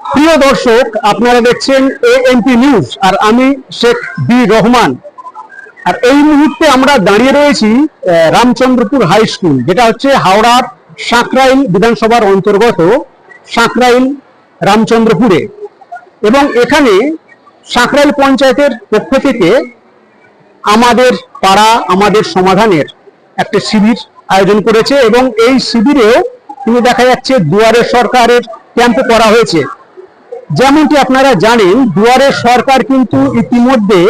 প্রিয় দর্শক, আপনারা দেখছেন এএমপি নিউজ আর আমি শেখ বি রহমান। আর এই মুহূর্তে আমরা দাঁড়িয়ে রয়েছি রামচন্দ্রপুর হাই স্কুল, যেটা হচ্ছে হাওড়ার সাঁকরাইল বিধানসভার অন্তর্গত সাঁকরাইল রামচন্দ্রপুরে। এবং এখানে সাঁকরাইল পঞ্চায়েতের পক্ষ থেকে আমাদের পাড়া, আমাদের সমাধানের একটা শিবির আয়োজন করেছে, এবং এই শিবিরেও কিন্তু দেখা যাচ্ছে দুয়ারে সরকারের ক্যাম্প করা হয়েছে। যেমনটি আপনারা জানেন, দুয়ারে সরকার কিন্তু ইতিমধ্যে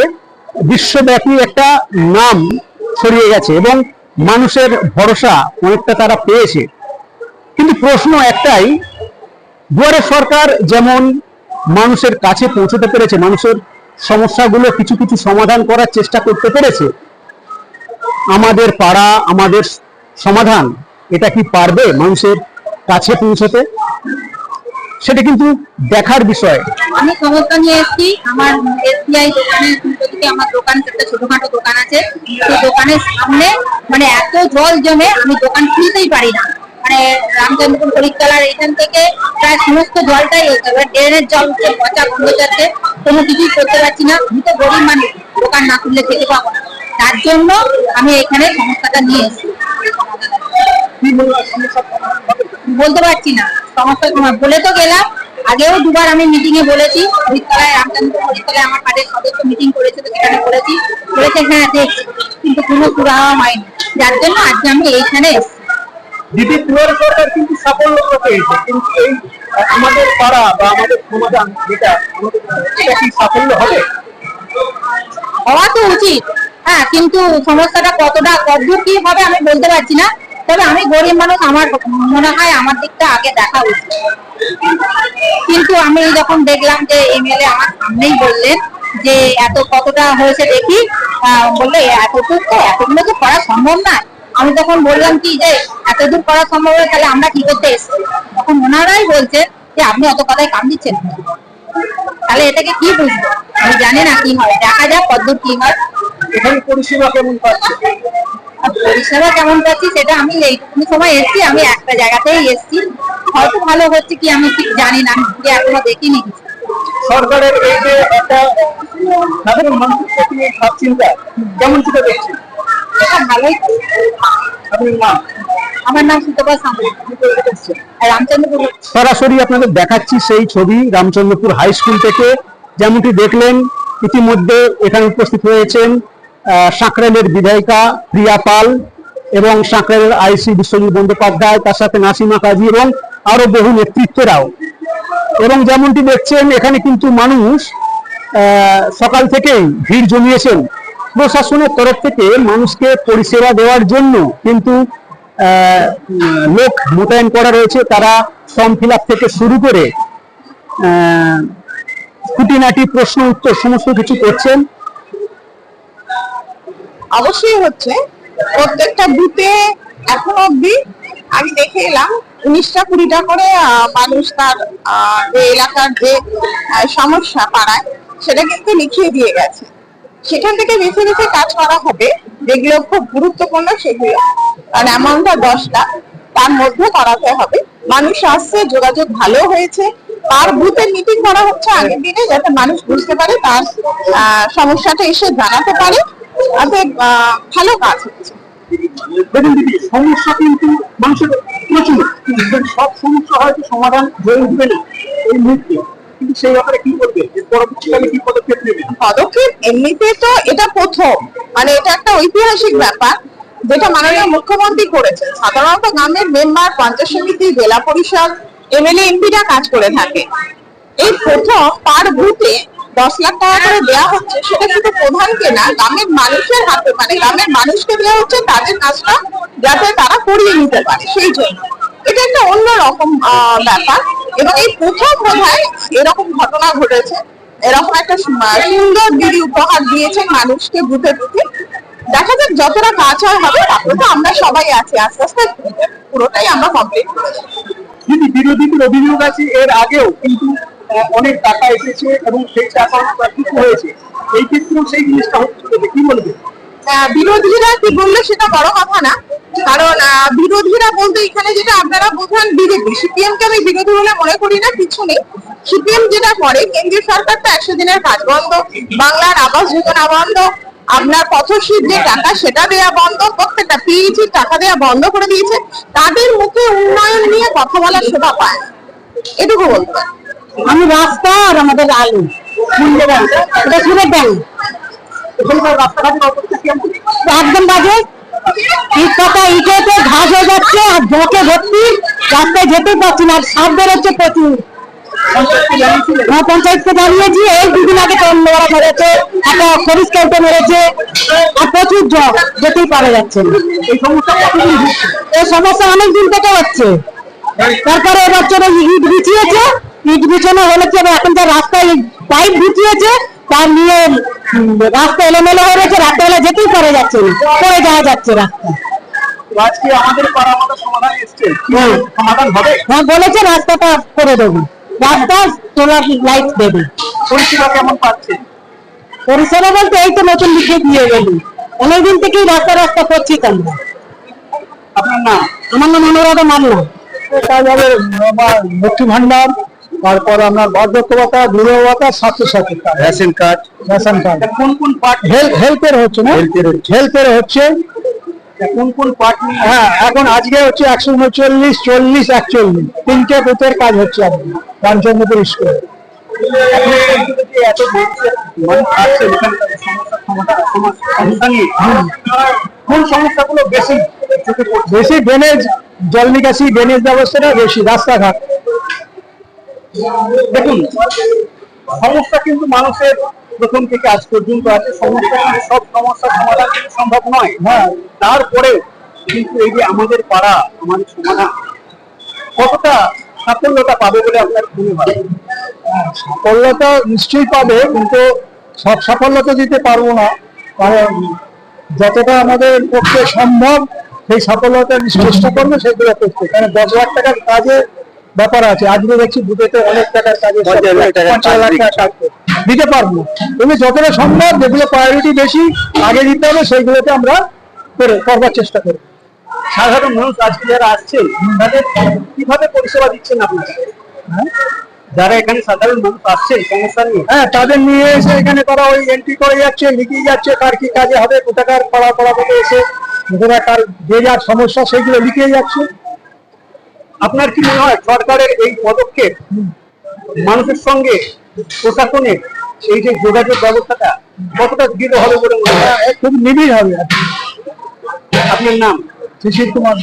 বিশ্বব্যাপী একটা নাম ছড়িয়ে গেছে এবং মানুষের ভরসা অনেকটা তারা পেয়েছে। কিন্তু প্রশ্ন একটাই, দুয়ারে সরকার যেমন মানুষের কাছে পৌঁছতে পেরেছে, মানুষের সমস্যাগুলো কিছু কিছু সমাধান করার চেষ্টা করতে পেরেছে, আমাদের পাড়া, আমাদের সমাধান, এটা কি পারবে মানুষের কাছে পৌঁছতে? সেটা কিন্তু দেখার বিষয়। আমি সমস্যা নিয়ে এসেছি আমার এসবিআই দোকানের দুটো দিকে আমার দোকান একটা ছোটখাটো দোকান আছে। সেই দোকানের সামনে মানে এত জল জমে আমি দোকান খুলতেই পারি না। মানে রামচন্দ্রপুর হরিতলার এখান থেকে প্রায় সমস্ত জলটাই এবার ড্রেনের জল উঠছে পচা বন্ধ যাচ্ছে কোনো কিছুই করতে পারছি না। আমি তো গরিব মানুষ দোকান না খুললে খেতে পাবো না। তার জন্য আমি এখানে সমস্যাটা নিয়ে এসেছি। বলতে পারছি না। সমস্যা বলে তো গেলাম আগেও দুবার আমি মিটিং এ বলেছি হরিতলায় রামচন্দ্র হরিতলায় আমার কাজের সদস্য মিটিং করেছিল সেখানে বলেছি বলেছে হ্যাঁ দেখছি কিন্তু কোনো সুরাহা হয়নি। যার জন্য আজকে আমি এইখানে এসেছি। দিদি দুয়ারে সরকার কিন্তু সাফল্য পেয়েছে কিন্তু এই আমাদের পাড়া বা আমাদের সমাধান যেটা এটা কি সাফল্য হবে? হওয়া তো উচিত। হ্যাঁ কিন্তু সমস্যাটা কতটা কতদূর কি হবে আমি বলতে পারছি না। তবে আমি গরিব মানুষ, আমার মনে হয় আমার দিকটা আগে দেখা উচিত। কিন্তু আমি যখন দেখলাম যে এমএলএ আমার সামনেই বললেন যে এত কতটা হয়েছে দেখি বললে, এতটুকু তো, এতগুলো তো করা সম্ভব না। আমি তখন বললাম কি যে, এতদূর করা সম্ভব হয় তাহলে আমরা কি করতে এসেছি? তখন ওনারাই বলছে যে, আপনি অত কথায় কাম দিচ্ছেন? তাহলে এটাকে কি বুঝব? আমি জানি না কি হয়। দেখা যাক কতদূর কি হয়। এখানে পরিষেবা কেমন পাচ্ছে? পরিষেবা কেমন পাচ্ছি সেটা আমি এইটুকুনি সময় এসেছি আমি একটা জায়গাতেই এসেছি। হয়তো ভালো হচ্ছে কি আমি ঠিক জানি না আমি ঘুরে এখনও দেখিনি। কিছু সরকারের এই যে একটা সাধারণ মানুষের প্রতি ভাবচিন্তা কেমন সেটা দেখছেন? এটা ভালোই। আমার নাম সুতপা রামচন্দ্রপুর। সরাসরি আপনাদের দেখাচ্ছি সেই ছবি রামচন্দ্রপুর হাই স্কুল থেকে। যেমনটি দেখলেন ইতিমধ্যে এখানে উপস্থিত হয়েছেন সাঁকরাইলের বিধায়িকা প্রিয়া পাল এবং সাঁকরাইলের আইসি বিশ্বজিৎ বন্দ্যোপাধ্যায়, তার সাথে নাসিমা কাজী এবং আরও বহু নেতৃত্বেরাও। এবং যেমনটি দেখছেন, এখানে কিন্তু মানুষ সকাল থেকেই ভিড় জমিয়েছেন। প্রশাসনের তরফ থেকে মানুষকে পরিষেবা দেওয়ার জন্য কিন্তু লোক মোতায়েন করা রয়েছে। তারা ফর্ম ফিল থেকে শুরু করে খুঁটিনাটি প্রশ্ন উত্তর সমস্ত কিছু করছেন। অবশ্যই হচ্ছে, প্রত্যেকটা বুথে এখন অব্দি আমি দেখে এলাম, উনিশটা কুড়িটা করে মানুষ তার যে এলাকার যে সমস্যা পাড়ায়, সেটা কিন্তু লিখিয়ে দিয়ে গেছে। সেখান থেকে বেছে বেছে কাজ করা হবে, যেগুলো খুব গুরুত্বপূর্ণ সেগুলো। কারণ অ্যামাউন্টটা দশটা, তার মধ্যে করাতে হবে। মানুষ আসছে, যোগাযোগ ভালো হয়েছে। তার বুথে মিটিং করা হচ্ছে আগের দিনে, যাতে মানুষ বুঝতে পারে তার সমস্যাটা এসে জানাতে পারে। ভালো কাজ হচ্ছে। দেখুন দিদি সমস্যা কিন্তু মানুষের প্রচুর সব সমস্যা হয়তো সমাধান হয়ে উঠবে না এই মুহূর্তে। কিন্তু সেই ব্যাপারে কি করবে? পরবর্তীকালে কি পদক্ষেপ নেবে? পদক্ষেপ এমনিতে তো এটা প্রথম মানে এটা একটা ঐতিহাসিক ব্যাপার যেটা মাননীয় মুখ্যমন্ত্রী করেছেন। সাধারণত গ্রামের মেম্বার পঞ্চায়েত সমিতি জেলা পরিষদ এমএলএ এমপিরা কাজ করে থাকে। এই প্রথম পার বুথে দশ লাখ টাকা করে দেওয়া হচ্ছে, সেটা শুধু প্রধানকে না, গ্রামের মানুষের হাতে মানে গ্রামের মানুষকে দেওয়া হচ্ছে, তাদের কাজটা যাতে তারা করিয়ে নিতে পারে, সেই জন্য। এটা একটা অন্য রকম ব্যাপার। এবং এই প্রথম বোধহয় এরকম ঘটনা ঘটেছে। এরকম একটা সুন্দর দিদি উপহার দিয়েছেন মানুষকে বুথে বুথে দেখা যাক যতটা কাজ হয় হবে, তারপরে তো আমরা সবাই আছি, আস্তে আস্তে পুরোটাই আমরা কমপ্লিট করেছি। দিদি বিরোধীদের অভিযোগ আছে এর আগেও? কিন্তু অনেক টাকা এসেছে এবং সেই টাকা কিছু হয়েছে। এই ক্ষেত্রেও সেই জিনিসটা হচ্ছে কি বলবে বিরোধীরা কি বললে সেটা বড় কথা না। কারণ বিরোধীরা বলতে এখানে যেটা আপনারা বোঝান বিজেপি সিপিএম কে আমি বিরোধী বলে মনে করি না, কিছু নেই। সিপিএম যেটা করে, কেন্দ্রীয় সরকার তো একশো দিনের কাজ বন্ধ, বাংলার আবাস যোজনা বন্ধ, আপনার পথশির যে টাকা সেটা দেয়া বন্ধ, প্রত্যেকটা পিইটি টাকা দেয়া বন্ধ করে দিয়েছে। তাদের মুখে উন্নয়ন নিয়ে কথা বলার শোভা পায়। এটুকু বলতে। আমি রাস্তা আর আমাদের আলু। এটা সুরের একদম বাজে। ইট পাতা ইটেতে ঘাস হয়ে যাচ্ছে আর জকে ভর্তি। রাস্তায় যেতেই পারছি না আর সাপ বেরোচ্ছে প্রচুর। হ্যাঁ, পঞ্চায়েতকে জানিয়েছি এই দুদিন আগে ওরা মেরেছে একটা কেউটে মেরেছে আর প্রচুর জল যেতেই পারা যাচ্ছে এই সমস্যা এই সমস্যা অনেক দিন থেকে হচ্ছে। তারপরে এবছরে ইট বিছিয়েছে ইট বিছানো হলে কি হবে? এখন যা রাস্তায় পাইপ বিছিয়েছে তার নিয়ে রাস্তা এলোমেলো হয়ে রয়েছে রাত্রেবেলা যেতেই পারা যাচ্ছে না পড়ে যাওয়া যাচ্ছে রাস্তা। তো আজকে আমাদের পাড়া আমাদের সমাধান এসছে। হ্যাঁ। সমাধান হবে? হ্যাঁ বলেছে রাস্তাটা করে দেবো। রাস্তা সোলার লাইট দেবে। পরিষেবা কেমন পাচ্ছে? পরিষেবা বলতে এই তো নতুন লিখে দিয়ে গেলি। অনেকদিন থেকেই রাস্তা রাস্তা করছি তো আমরা। আপনার নাম? আমার নাম অনুরাধা মান্না। আমার লক্ষ্মী ভান্ডার। তারপর আপনার বার্ধক্য ভাতা বিধবা ভাতা স্বাস্থ্য সাথী রেশন কার্ড। Ration card. কোন কোন পার্ট হেলথ হেলথের হচ্ছে না? হেলথের হেলথের হচ্ছে। কোন কোন পার্ট হ্যাঁ এখন আজকে হচ্ছে একশো উনচল্লিশ চল্লিশ একচল্লিশ। তিনটে বুথের কাজ হচ্ছে এখন রামচন্দ্রপুর স্কুলে। নিয়ে কোন সমস্যাগুলো বেশি? বেশি ড্রেনেজ জল নিকাশি ড্রেনেজ ব্যবস্থাটা বেশি রাস্তাঘাট। দেখুন, সমস্যা কিন্তু মানুষের প্রথম থেকে আজ পর্যন্ত আছে। সমস্যা সব সমস্যার সমাধান সম্ভব নয়। হ্যাঁ তারপরে কিন্তু এই যে আমাদের পাড়া, আমাদের সমাধান, কতটা সাফল্যতা পাবে বলে আপনার মনে হয়? সাফল্যতা নিশ্চয়ই পাবে, কিন্তু সব সাফল্যতা দিতে পারব না। কারণ যতটা আমাদের পক্ষে সম্ভব, সেই সাফল্যতা চেষ্টা করব সেগুলো করতে কারণ দশ লাখ টাকার কাজে ব্যাপার আছে। আজকে দেখছি বুঝেতে অনেক টাকার কাজে পঞ্চাশ লাখ দিতে পারব। তুমি যতটা সম্ভব যেগুলো প্রায়োরিটি বেশি আগে দিতে হবে সেইগুলোতে আমরা করে করবার চেষ্টা করব। সাধারণ মানুষ আজকে যারা আসছে তাদের কীভাবে পরিষেবা দিচ্ছেন আপনারা? হ্যাঁ? যারা এখানে সাধারণ মানুষ আসছে সমস্যা নিয়ে হ্যাঁ তাদের নিয়ে এসে এখানে তারা ওই এন্ট্রি করে যাচ্ছে লিখিয়ে যাচ্ছে কার কি কাজে হবে কোথাকার পাড়া পাড়া থেকে এসে কার যে যার সমস্যা সেগুলো লিখিয়ে যাচ্ছে। আপনার কি মনে হয় সরকারের এই পদক্ষেপ মানুষের সঙ্গে প্রশাসনের এই যে যোগাযোগ ব্যবস্থাটা কতটা দৃঢ় হবে বলে মনে হয়? খুব নিবিড় হবে। আপনার নাম? শিশির কুমার।